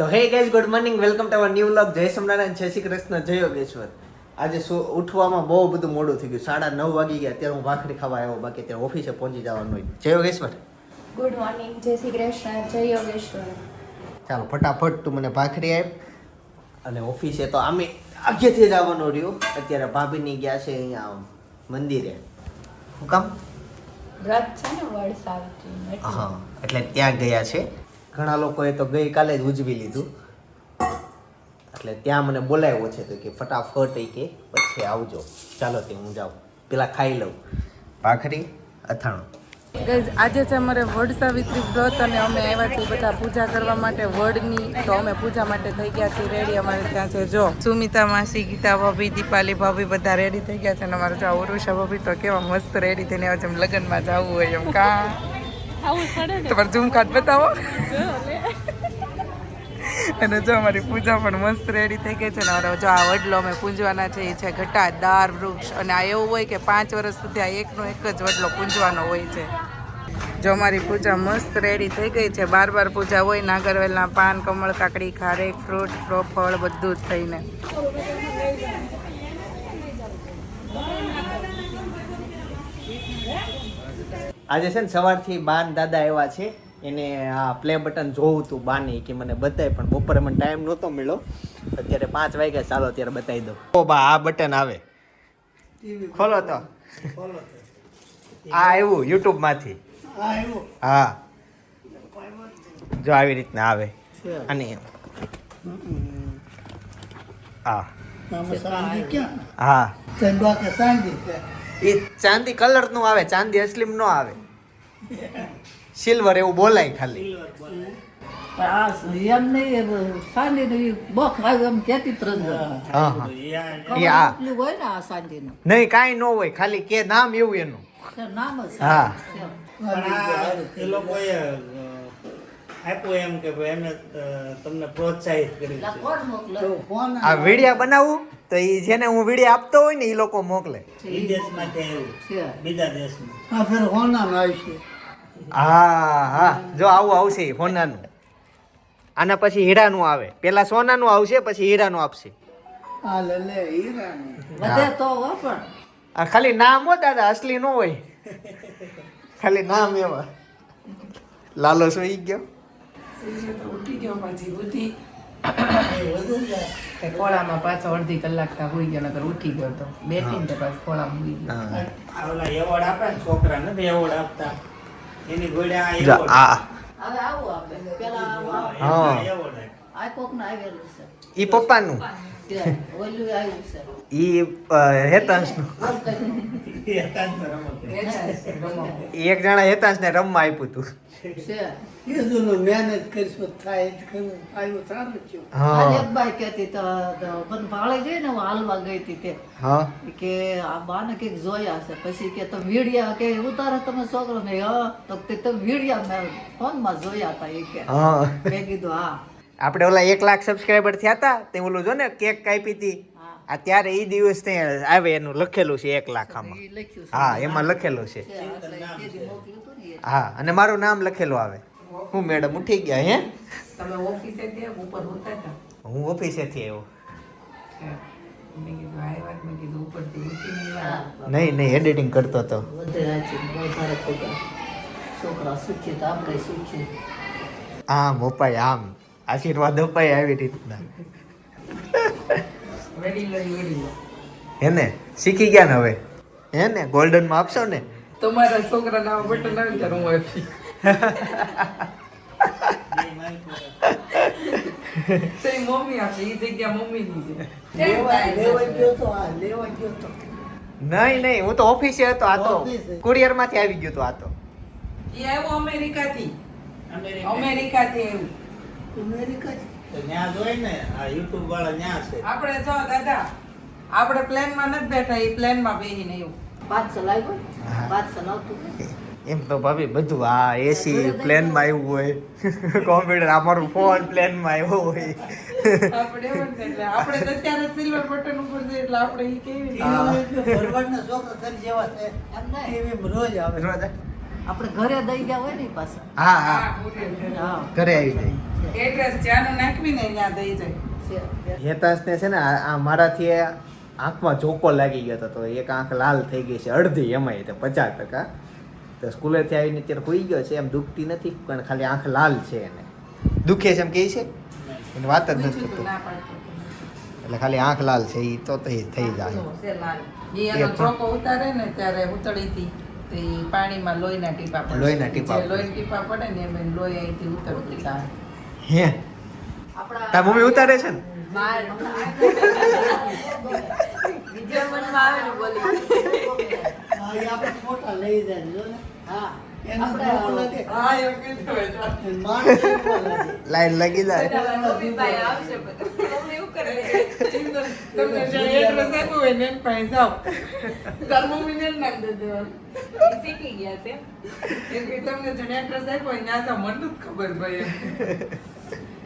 તો hey guys good morning welcome to our new vlog જય સ્વામિનારાયણ જય શ્રી કૃષ્ણ જય યોગેશ્વર. આજે ઉઠવામાં બહુ બધું મોડું થઈ ગયું. સાડા નવ વાગી ગયા. ત્યારે હું ભાખરી ખાવા આવ્યો. બાકી ત્યાં ઓફિસે પહોંચી જવાનું હોય. જય યોગેશ્વર. ગુડ મોર્નિંગ જય શ્રી કૃષ્ણ જય યોગેશ્વર. ચાલો ફટાફટ તું મને ભાખરી આપ. અને ઓફિસે તો આમે આગેથી જ આવવાનું રહ્યું. અત્યારે ભાભીની ગયા છે અહીંયા મંદિરે. શું કામ? વ્રત છે ને વડ સાવિત્રી હા એટલે ત્યાં ગયા છે. ઘણા લોકોએ તો ગઈકાલે જ ઉજવી લીધું. એટલે ત્યાં મને બોલાવ્યો છે તો કે ફટાફટ એ કે પછી આવજો. ચાલો તે હું જાઉં. પેલા ખાઈ લઉં. ભાખરી અથાણું. Guys, આજે છે અમારે વડ સાવિત્રી વ્રત અને અમે આવ્યા છીએ બધા પૂજા કરવા માટે. વડની તો અમે પૂજા માટે થઈ ગયા છીએ. રેડી અમારે ત્યાં છે. જો. સુમિતા માસી ગીતા ભાભી દીપાલી ભાભી બધા રેડી થઈ ગયા છે. અને અમારે જો ઉરુષા ભાભી તો કેવા મસ્ત રેડી થઈને આવે છે લગ્નમાં જવું હોય એમ. કા. તમારે ઝૂમ ખાત બતાવો. અને જો અમારી પૂજા પણ મસ્ત રેડી થઈ ગઈ છે ને હવે જો આ વડલો અમે પૂંજવાના છે એ છે ઘટાદાર વૃક્ષ. અને આ એવું હોય કે પાંચ વર્ષ સુધી આ એકનો એક જ વડલો પૂંજવાનો હોય છે. જો અમારી પૂજા મસ્ત રેડી થઈ ગઈ છે. બાર બાર પૂજા હોય નાગરવેલના પાન કમળ કાકડી ખારેક ફ્રૂટ ફળ બધું જ થઈને. આજે છે ને સવારથી બાન દાદા એવા છે. એને આ પ્લે બટન જોવું હતું બાને કે મને બતાય પણ બપોરે મને ટાઈમ નહોતો મળ્યો. અત્યારે પાંચ વાગ્યા ચાલો અત્યારે બતાવી દઉં. ઓ બા આ બટન આવે. ખોલો તો. આ આવ્યું યુટ્યુબમાંથી હા. જો આવી રીતના આવે. અને હા. હા એ ચાંદી કલરનું આવે ચાંદી અસલીમ નો આવે. સિલ્વર એવું બોલાય ખાલી. નહીં કાંઈ ન હોય ખાલી કે નામ એવું એનું. હા. પણ આ એ લોકોએ અ, આપ્યું એમ કે ભાઈ એમને તમને પ્રોત્સાહિત કરી છે. કોણ મોકલે? આ વિડીયા બનાવું? તો એ જેને હું વીડિયો આપતો હોય ને એ લોકો મોકલે. છે. બીજા દેશમાં. હા હા. જો આવું આવશે હોનાનું. આના પછી હીરાનું આવે. પેલા સોનાનું આવશે પછી હીરાનું આપશે. વધે તો હો પણ. આ ખાલી નામ હો દાદા અસલી નો હોય. ખાલી નામ એવા. લાલો સોઈ ગયો. ઉઠી ગયો પછી ઉઠી. તે ખોળામાં પાછો અડધી કલાક તા હોઈ ગયો નકર ઉઠી ગયો તો. બેઠી ને પાછો ખોળામાં હોઈ ગયો. ઓલા એવોર્ડ આપે ને છોકરા નથી એવોર્ડ આપતા. એની ગોળે આ એવોર્ડ. હવે આવું આપણે. પેલા. હા. એવોર્ડ આ કોક ને આવેલું છે. ઈ પપ્પાનું? ઓલું આવ્યું છે. ઈ હેતાંશનું. એક જણા હેતાંશને રમવા આપ્યું હતું મહેનત કરીશું થાય જ સારું થયું. આ હા એક બાઈ કહેતી તો તો ભાળે ગઈ ને હું હાલવા ગઈ હતી તે. હા. કે આ બાને કંઈક જોયા છે પછી કે તો વીડિયા કે ઉતારે તમે છોકરો. ને હા. તો તે તો વીડિયા મેં ફોનમાં જોયા હતા એ કે. મેં કીધું હા. આપણે ઓલા એક લાખ સબસ્ક્રાઈબર થયા હતા તે ઓલું જો ને કેક કાપી હતી આ ત્યારે ઈ દિવસ ને આવે એનું લખેલું છે એક લાખ આમાં. એ લખ્યું છે. હા એમાં લખેલું છે. એ. હા અને મારું નામ લખેલું આવે. હું મેડમ ઉઠી ગયા હે? હું ઓફિસેથી આવ્યો. નહીં નહીં એડિટિંગ કરતો હતો. આમ અપાય આમ. આશીર્વાદ અપાય આવી રીતના. હે ને શીખી ગયા ને હવે? હે ને ગોલ્ડનમાં આપશો ને? તમારા છોકરા ના બટન આવે ત્યારે હું આપી. તેરી મમ્મી આપશે એ જગ્યા મમ્મીની છે. લેવા લેવા ગયો તો આ લેવા ગયો તો નહીં નહીં હું તો ઓફિસે હતો આ તો? કુરિયરમાંથી આવી ગયો તો આ તો. એ આવ્યો અમેરિકાથી. અમેરિકા. અમેરિકાથી આવ્યું. અમેરિકા તો ન્યા જોઈ ને આ યુટ્યુબ વાળા ત્યાં છે. આપણે જો દાદા આપણે પ્લેનમાં નથી બેઠા એ પ્લેનમાં બેહીને આવ્યું પાંચસો લાગ્યો? હા. પાંચસો લાવતું એમ તો ભાભી બધું આ એસી પ્લેનમાં આવ્યું હોય. કોમ્પ્યુટર અમારું ફોન પ્લેનમાં આવ્યો હોય. આપણે ને અત્યારે સિલ્વર બટન ઉપર છે એટલે આપણે ઈ કેવી. ભરવાડના છોકરા તારી જેવા છે. એમ નહીં. એવી રોજ આવે. રોજ? આપણે ઘરે દઈ ગયા હોય ને પાછા. હા, હા. ઘરે આવી જાય. એડ્રેસ જ્યાંનું નાખવી ત્યાં દઈ જાય. છે છે ને આ મારાથી આંખમાં જોકો લાગી ગયો હતો તો એક આંખ લાલ થઈ ગઈ છે અડધી એમાંય તે પચાસ ટકા. તો સ્કૂલેથી આવીને અત્યારે હોઈ ગયો છે એમ દુખતી નથી પણ ખાલી આંખ લાલ છે એને. દુખે છે એમ કહે છે? એને વાત જ નથી પૂછ્યું તું, કરતો ના પાડતો હતો. એટલે ખાલી આંખ લાલ છે એ તો થઈ થઈ જાય. ચોકો ઉતારે ને ત્યારે ઉતળી હતી. પાણીમાં લોહીના ટીપા પડે. લોહીના ટીપા લોહીના ટીપા પડે ને એમ લોહી અહીંથી ઉતરતી હે. તાર મમ્મી ઉતારે છે ને? લાઈન લગી જાય. તમને જ્યારે address આપ્યું હોય ને એની પાસે જાઓ. તાર મમ્મીને નામ દઈ દેવાનું. એમ કે તમને જેને આપ્યું હોય ત્યાં તો મને ખબર ભાઈ એમ.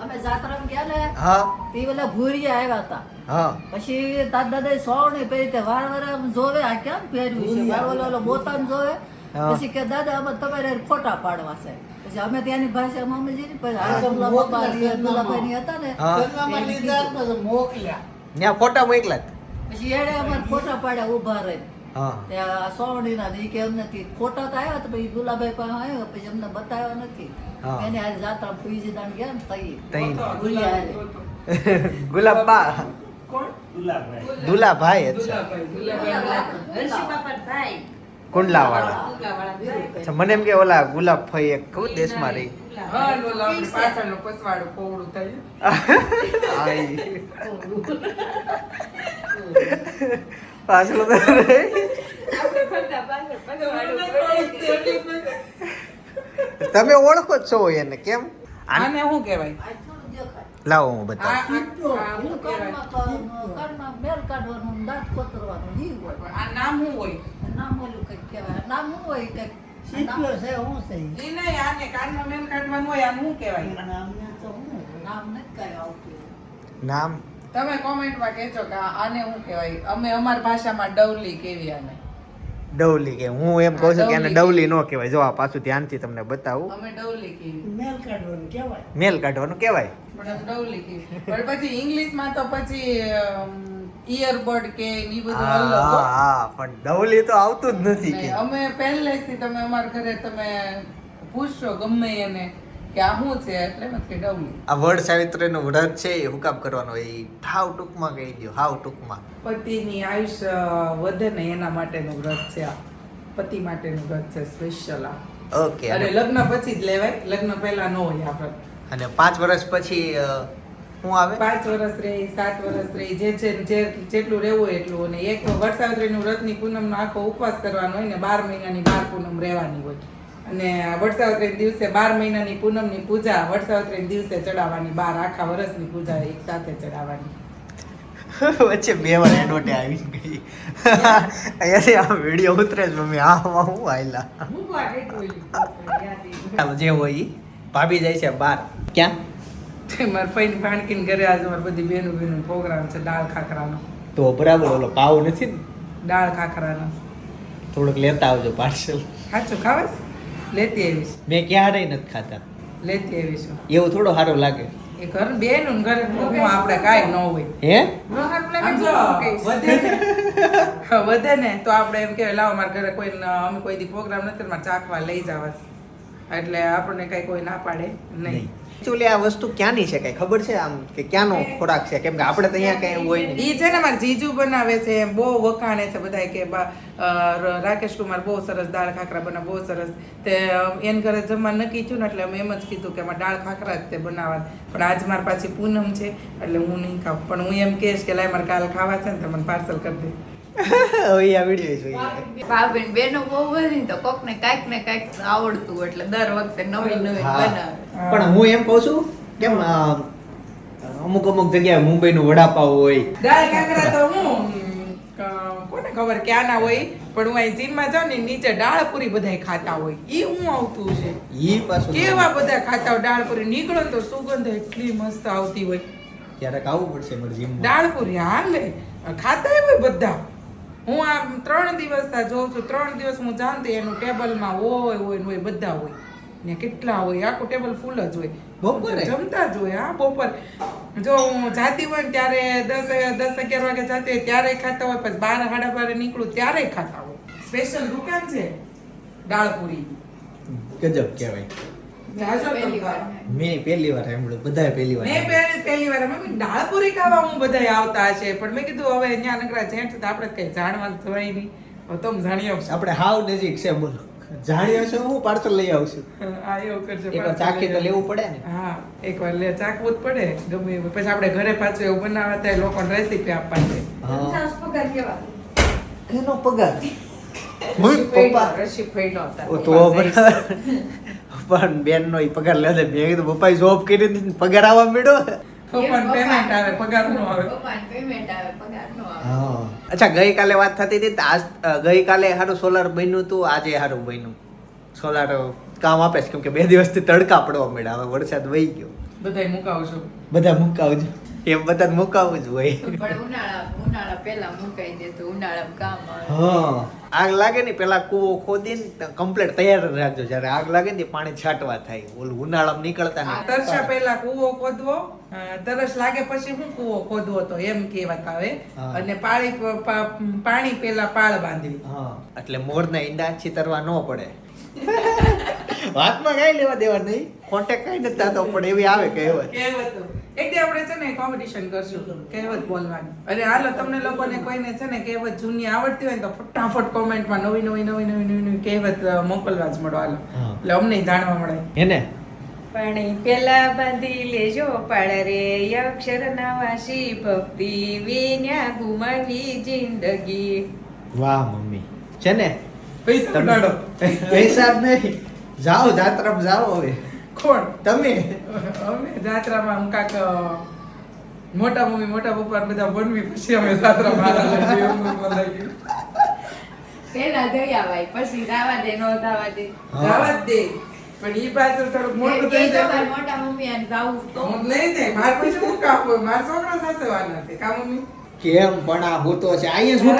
અમે જાત્રામાં ગયા ને હા. તે પેલા ભૂરી આવ્યા હતા. હા. પછી તાર દાદા સોવણી પહેરી તે વાર વાર આમ જોવે આ કેમ પહેર્યું છે? વાર ઓલો ઓલો બોતાન જોવે. પછી કે દાદા અમે તમારે ફોટા પાડવા છે. પછી અમે ત્યાંની ભાષા અમે જઈને પછી આ હારે તો દુલા મોકલા બાપા રિયા સરનામા. દુલાભાઈની હતા ને હા. લીધા મોકલ્યા. ત્યાં ફોટા મોકલા પછી એડે અમારે ફોટા પાડ્યા ઊભા રહી ત્યાં સોવણીના ને ઈ કે એમ નથી ફોટા તો આવ્યા તો પછી ગુલાબભાઈ પાસે આવ્યો પછી અમને બતાવ્યો નથી. એને આ જાત્રા ફુઈજી દાન ગયા ને તઈ. તઈ. ગુલાબબા કોણ? દુલાભાઈ. દુલાભાઈ દુલાભાઈ, દુલાભાઈ. કુંડલાવાળા. અચ્છા, મને એમ કે ઓલા ગુલાબ ફઈ એક કહું દેશમાં રહી. હા, ને ઓલા આપણે પાછળનું પસવાડું કોવડું થયું. આઈ. પાછળ. તમે ઓળખો છો એને કેમ? આને શું કહેવાય? આ થોડું દેખાય લાવો હું બતાવું. આ- આ શું એનું કહેવાય? કાનમાં કાનમાં મેલ કાઢવાનું દાંત કોતરવાનું ઈ હોય. આ નામ શું હોય? નામ ઓલું કંઈક કહેવાય. નામ શું હોય કંઈક? શીખ્યો છે હું છે ઈ? ઈ નહીં, આને કાનમાં મેલ કાઢવાનું હોય આનું શું કહેવાય? નામને તો હું નામ નથી કાંઈ આવતું. નામ? તમે કોમેન્ટમાં કહેજો કે આને શું કહેવાય? અમે અમારી ભાષામાં ડવલી કેવી આને? ડવલી કે હું એમ કહું છું કે એને ડવલી. નો કહેવાય. જો આ પાછું ધ્યાનથી તમને બતાવું. અમે ડવલી કેવી મેલ કાઢવાનું કહેવાય. મેલ કાઢવાનું કહેવાય. પણ ડવલી કેવી પણ પછી ઇંગ્લિશમાં તો પછી ઇયરબડ કે ઈ બધું હા અલગ હો. હા પણ ડવલી તો આવતું જ નથી કે. અમે પહેલેથી તમે અમારા ઘરે તમે પૂછશો ગમે એને. કે આ શું છે? એટલે કે ડવલી આ વર્ડ સાવિત્રીનો વ્રત છે એ હુકામ કરવાનો. હોય એ હાવ ટૂંકમાં કહી દો હાવ ટૂંકમાં. પતિની આયુષ્ય વધે ને એના માટેનું વ્રત છે આ. પતિ માટેનું વ્રત છે સ્પેશિયલ આ. ઓકે અને લગ્ન પછી જ લેવાય લગ્ન પહેલા ન હોય આ વ્રત. અને પાંચ વર્ષ પછી હું આવે? પાંચ વર્ષ રહી સાત વર્ષ રહી જે છે જે જેટલું રહેવું હોય એટલું. અને એક વર્ષાવત્રીનું વ્રતની પૂનમનો આખો ઉપવાસ કરવાનો હોય ને બાર મહિનાની બાર પૂનમ રહેવાની હોય. અને વટસાવિત્રી દિવસે બાર મહિનાની પૂનમની પૂજા વટસાવિત્રી દિવસે ચડાવવાની બાર આખા વર્ષની પૂજા એક સાથે ચડાવવાની. વચ્ચે બે વાર એડવર્ટે આવી ગઈ. અહીંયાથી આ વીડિયો ઉતરે જ મમ્મી આમાં હું આયલા. જે હોય ભાભી જાય છે બાર ક્યાં? મારા ફઈને ભાણકીને ઘરે આજે મારી બધી બેનું બેનું પ્રોગ્રામ છે દાળ ખાખરાનો. તો બરાબર ઓલો પાવ નથી ને? દાળ ખાખરાનો. થોડુંક લેતા આવજો પાર્સલ. સાચું ખાવાસ લેતી આવીશ. મેં ક્યારેય નથી ખાતા લેતી આવીશ. એવું થોડો સારો લાગે. એ ઘર બેન ને ઘરે હું આપણે કાંઈ ન હોય. હે? વધે ને. હા, વધે ને. તો આપણે એમ કહેવાય લાવો મારા ઘરે કોઈ અમે કોઈ દી પ્રોગ્રામ નથી મારે ચાખવા લઈ જવા એટલે આપણને કાંઈ કોઈ ના પાડે નહીં. એકચ્યુઅલી આ વસ્તુ ક્યાંની છે કઈ ખબર છે? આમ કે ક્યાંનો ખોરાક છે? કેમ કે આપણે તો અહીંયા કઈ હોય નહીં. ઈ છે ને મારા જીજુ બનાવે છે બહુ વખાણે છે બધા કે રાકેશ કુમાર બહુ સરસ દાળ ખાખરા બનાવે બહુ સરસ. તે એન ઘરે જમવા નક્કી થયું ને એટલે અમે એમ જ કીધું કે અમારે દાળ ખાખરા જ તે બનાવવા પણ આજ મારી પાછી પૂનમ છે એટલે હું નહીં ખાઉં. પણ હું એમ કહીશ કે લાય મારે કાલ ખાવા છે ને તો મને પાર્સલ કરી દે. હવે આ વીડિયો જોઈએ. ભાભીન બેનો બહુ બધી તો કોક ને કાંઈક ને કાંઈક આવડતું હોય એટલે દર વખતે નવી નવી બનાવે. પણ હું એમ કહું છું કેમ અમુક અમુક જગ્યાએ મુંબઈનું વડાપાવ હોય. દાળ ખાખરા તો હું કોને ખબર ક્યાંના હોય પણ હું અહીં ચીનમાં જાઉં ને નીચે દાળપુરી બધા ખાતા હોય. ઈ હું આવતું છે ઈ પાછું કેવા બધા ખાતા હોય? દાળપુરી નીકળો તો સુગંધ એટલી મસ્ત આવતી હોય. ક્યારેક આવવું પડશે મારે જીમમાં. દાળપુરી હાલે ખાતા હોય બધા. હું આ ત્રણ દિવસ જોઉં છું ત્રણ દિવસ હું જાણતી એનું ટેબલમાં હોય હોય ને હોય બધા હોય. ને કેટલા હોય આખું ટેબલ ફૂલ જ હોય. બપોરે? જમતા જ હોય હા બપોર. જો હું જાતી હોય ને ત્યારે દસ દસ અગિયાર વાગે જાતી હોય ત્યારે ખાતા હોય પછી બાર સાડા બારે નીકળું ત્યારે ખાતા હોય. સ્પેશિયલ દુકાન છે દાળપુરી ગજબ કહેવાય. મેં પહેલી વાર સાંભળ્યું બધાએ પહેલી વાર મેં પહેલી પહેલી વાર મમ્મી દાળપુરી ખાવા હું બધાય આવતા હશે. પણ મેં કીધું હવે અહીંયા નકરા તો આપણે કઈ જાણવા તો નહીં. હવે તમે જાણી આવશો આપણે હાવ નજીક છે બોલો. જાણ્યો છો હું પાર્સલ લઈ આવશું આ એવું કરજો એકવાર ચાખી તો લેવું પડે ને. હા એકવાર લે ચાખવું જ પડે. ગમે એવું. પછી આપણે ઘરે પાછું એવું બનાવવા થાય લોકોને રેસીપી આપવાની છે. પગાર કેવા? કેનો પગાર? હું પપ્પા. રસી ફેડો ઓ તો બરાબર. પણ બેન નો પગાર લે છે. મેં કીધું પપ્પાએ જોબ કરી હતી પગાર આવવા મળ્યો તો પણ પેમેન્ટ આવે પગાર નો આવે. પપ્પાને પેમેન્ટ આવે પગાર નો આવે. હા. અચ્છા ગઈકાલે વાત થતી હતી આજ ગઈકાલે સારું સોલાર બન્યું હતું આજે સારું બન્યું. સોલાર કામ આપે છે કેમ કે બે દિવસથી તડકા પડવા મળ્યા હવે વરસાદ વહી ગયો. બધા મુકાવજો. બધા મુકાવજો. એમ બધા મુકાવું જ હોય. પણ ઉનાળા ઉનાળા પહેલા મુકાઈ દે તો ઉનાળામાં કામ હા. આગ લાગે ને પેલા કૂવો ખોદીને કમ્પ્લીટ તૈયાર રાખજો. જ્યારે આગ લાગે ને પાણી છાંટવા થાય. ઓલું ઉનાળામાં નીકળતા નહીં તરસા પહેલા કૂવો ખોદવો. તરસ લાગે પછી હું કૂવો ખોદવો તો એમ કેવાત આવે અને પાણી પાણી પહેલા પાળ બાંધવી. હા. એટલે મોરના ઈંડા છીતરવા ન પડે. વાતમાં કઈ લેવા દેવા નહીં. કોન્ટેક્ટ કઈ નથી થતો પણ એવી આવે કહેવત. કહેવત. એક દે આપણે છે ને કોમ્પિટિશન કરશું કહેવત બોલવાની. અરે હાલો તમને લોકોને કોઈને છે ને કહેવત જૂની આવડતી હોય ને તો ફટાફટ કોમેન્ટમાં નવી નવી નવી નવી નવી નવી કહેવત મોકલવા જ મળો. હાલો. એટલે અમને જાણવા મળે. એને? પણ પેલા બાંધી લેજો પાળ રે અક્ષર વાસી ભક્તિ વિન્યા ગુમાવી જિંદગી. વાહ મમ્મી. છે ને? પૈસા ઉડાડો. પૈસા નહીં. જાઓ જાત્રામાં જાઓ હવે. કોણ તમે? અમે જાત્રામાં હું કાક મોટા મમ્મી મોટા પપ્પા બધા બનવી પછી અમે જાત્રામાં. પહેલા જઈ આવાય પછી રાવા દે નો થવા દે. રાવા દે. પણ ઈ પાછળ થોડુંક મોટું થઈ જાય. મોટા મમ્મી અને જાવું તો. હું નહીં જાય. મારે પછી શું કામ હોય? માર છોકરા સાથે વાના નથી કા મમ્મી? કેમ? પણ આ હોતો છે. અહીંયા શું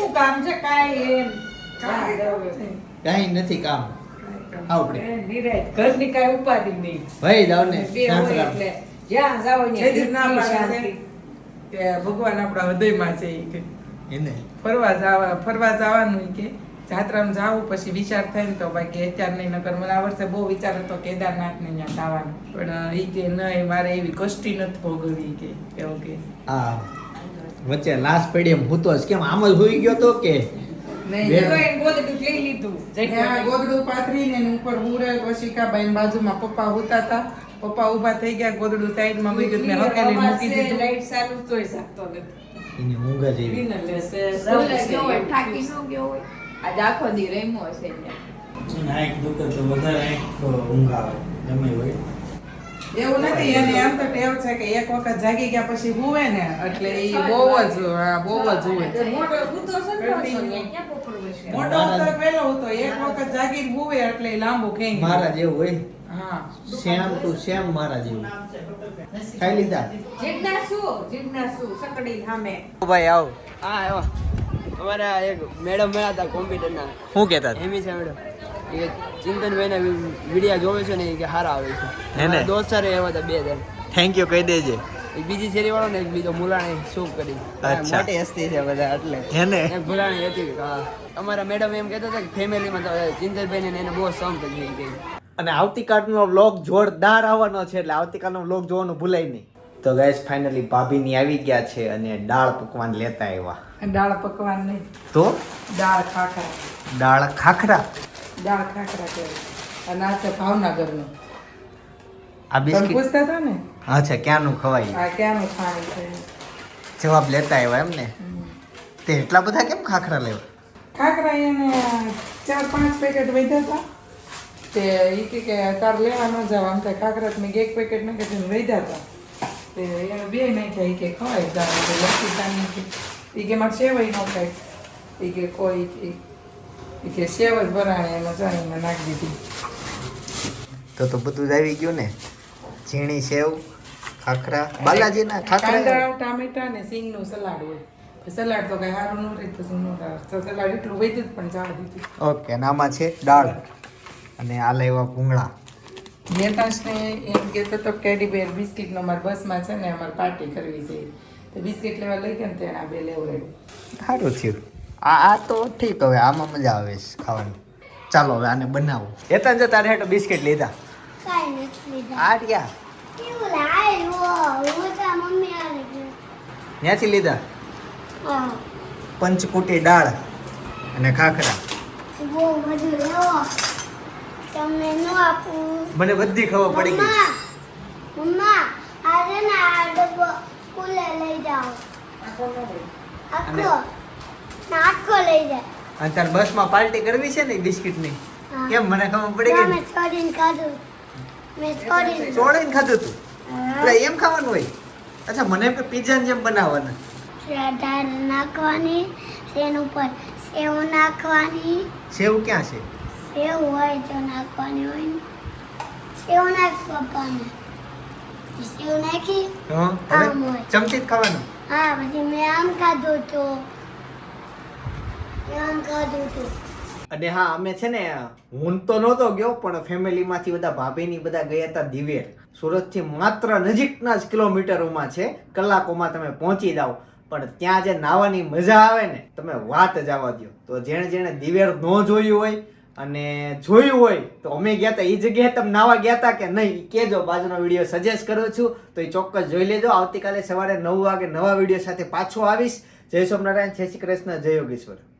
શું કામ છે? કાઈ એમ. કાઈ નથી કામ. આવડે. નિરાંત. ઘરની કાંઈ ઉપાધિ નહીં. ભાઈ જાવ ને બે હોય એટલે જ્યાં જાઓ જે જ ના ત્યાં પાડે શાંતિ. કે ભગવાન આપણા હૃદયમાં છે કે. એને? ફરવા જવા ફરવા જવાનું કે. જાત્રામાં જાવું પછી વિચાર થાય ને તો બાકી અત્યાર નહીં નગર મને આ વર્ષે બહુ વિચાર હતો કેદારનાથ ને ત્યાં જવાનું. પણ એ ઈ કે નહીં મારે એવી કષ્ટી નથી ભોગવવી કે એવું કે. હા. વચ્ચે લાસ્ટ પેઢી હું તો જ કેમ આમ જ હોઈ ગયો તો કે? ગોદડું પાથરીને ઉપર બાઈ બાજુમાં પપ્પા હોતા હતા પપ્પા ઊભા થઈ ગયા ગોદડું સાઈડમાં મૂકી દીધું મેં હકેલી મૂકી દીધું. લાઈટ ચાલુ તોય જાગતો નથી. એની ઊંઘ જ એવી. દિન લેશે ભૂલે ગયો હોય? થાકી ન ગયો હોય? આજ આખો દી દુખે તો વધારે ઊંઘ આવે ગમે હોય. એવું નથી એને એમ તો ટેવ છે કે એક વખત જાગી ગયા પછી હુવે ને એટલે એ બહુ જ બહુ જ હુવે. મોટો હતો પેલો હતો એક વખત જાગી હુવે એટલે લાંબુ ખેંગ. મારા જેવું હોય? હા. સેમ ટુ સેમ મારા જેવું. ખાઈ લીધા? જિજ્ઞાસુ જિજ્ઞાસુ સકડી સામે. ભાઈ આવ. હા આવ્યો અમારા એક મેડમ મળ્યા હતા કોમ્પ્યુટરના. શું કહેતા એમી છે મેડમ. એ ચિંતનભાઈના વિડીયા જોવે છે ને કે સારા આવે છે. હે ને? દોસ્ત સારે એવા હતા બે જણ. થેન્ક યુ કહી દેજે. એક બીજી શેરી વાળો ને એક બીજો મુલાણી શું કરી? અચ્છા. મોટી હસ્તી છે બધા એટલે. એને એક ભુલાણી હતી અમારા મેડમ એમ કહેતા હતા કે ફેમિલીમાં તો ચિંતનભાઈ ને એને બહુ સંત થઈ ગઈ અને આવતીકાલનો વ્લોગ જોરદાર આવવાનો છે એટલે આવતીકાલનો વ્લોગ જોવાનું ભૂલાય નહીં. તો ગાઈસ ફાઇનલી ભાભીની આવી ગયા છે અને દાળ પકવાન લેતા આવ્યા. દાળ પકવાન નહીં. તો? દાળ ખાખરા. દાળ ખાખરા? દાળ ખાખરા કહેવાય અને આ છે ભાવનગરનું. આ બિસ્કિટ પૂછતા હતા ને? અચ્છા ક્યાંનું ખવાય? આ ક્યાંનું ખાણી છે? જવાબ લેતા આવ્યા એમ ને? તે એટલા બધા કેમ ખાખરા લેવા? ખાખરા એને ચાર પાંચ પેકેટ વધ્યા હતા. તે ઈ કે કે તાર લેવા ન જાવ આમ થાય ખાખરા મેં એક પેકેટ નાખી વધ્યા હતા. તે એને બે નાખ્યા થાય કે ખવાય જાવ લખી જાણી ઈ કે મારે સેવાય ન ખાય ઈ કે કોઈ કે સેવ જ ભરાણે એમાં જાણીમાં નાખી દીધી. તો તો બધું જ આવી ગયું ને. ઝીણી સેવ ખાખરા બાલાજીના ખાખરા. કાંદા ટામેટા ને સિંગનું સલાડ હોય. સલાડ તો કઈ સારું ન રહે પછી નો સલાડ એટલું વધ્યું જ પણ જવા દીધું. ઓકે નામાં છે દાળ અને આ લેવા ભૂંગળા. નેતાશને એમ કહેતો તો કેડી બેર બિસ્કિટનો અમારે બસમાં છે ને અમારે પાર્ટી કરવી છે. તો બિસ્કિટ લેવા લઈ ગયા ને તેણે આ બે લેવડાવ્યું. સારું થયું. આ આ તો ઠીક હવે આમાં મજા આવે છે ખાવાની. ચાલો હવે આને બનાવો. એતા જો તારે હેઠળ બિસ્કિટ લીધા. આ ત્યાંથી લીધા? હા. પંચકુટી દાળ અને ખાખરા. બહુ બધું લેવો તમને ન આપું. મને બધી ખબર પડી ગઈ. મમ્મા આજે ના આ ડબ્બો સ્કૂલે લઈ જાઓ. આખો. ના આખો લઈ જાય અને તાર બસમાં પાર્ટી કરવી છે ને બિસ્કિટની? ની કેમ મને ખબર પડી ગઈ મેં ને? છોડીને ખાધું. મેં છોડીને છોડીને ખાધું તું? એટલે એમ ખાવાનું હોય? અચ્છા મને પણ કે પિઝા જેમ બનાવવાના. દાળ નાખવાની તેના ઉપર સેવ નાખવાની. સેવ ક્યાં છે? સેવ હોય તો નાખવાની હોય ને. સેવ નાખ પપ્પાને. સેવ નાખી હા આમ હોય. ચમચી ખાવાનું? હા પછી મેં આમ ખાધું તો અને હા, અમે છે ને, હું તો નહોતો ગયો, પણ ફેમિલીમાંથી બધા ભાભીની બધા ગયા હતા દિવેર. સુરતથી માત્ર નજીકના જ કિલોમીટરોમાં છે, કલાકોમાં તમે પહોંચી જાઓ. પણ ત્યાં જે નાવાની મજા આવે ને, તમે વાત જ આવવા દો તો જેણે જેણે દિવેર ન જોયું હોય અને જોયું હોય, તો અમે ગયા હતા એ જગ્યાએ તમે નાવા ગયા હતા કે નહીં, ઈ કહેજો. બાજુનો વીડિયો સજેસ્ટ કરું છું, તો એ ચોક્કસ જોઈ લેજો. આવતીકાલે સવારે નવ વાગે નવા વીડિયો સાથે પાછો આવીશ. જય સોમનારાયણ જય શ્રી કૃષ્ણ, જય યોગેશ્વર.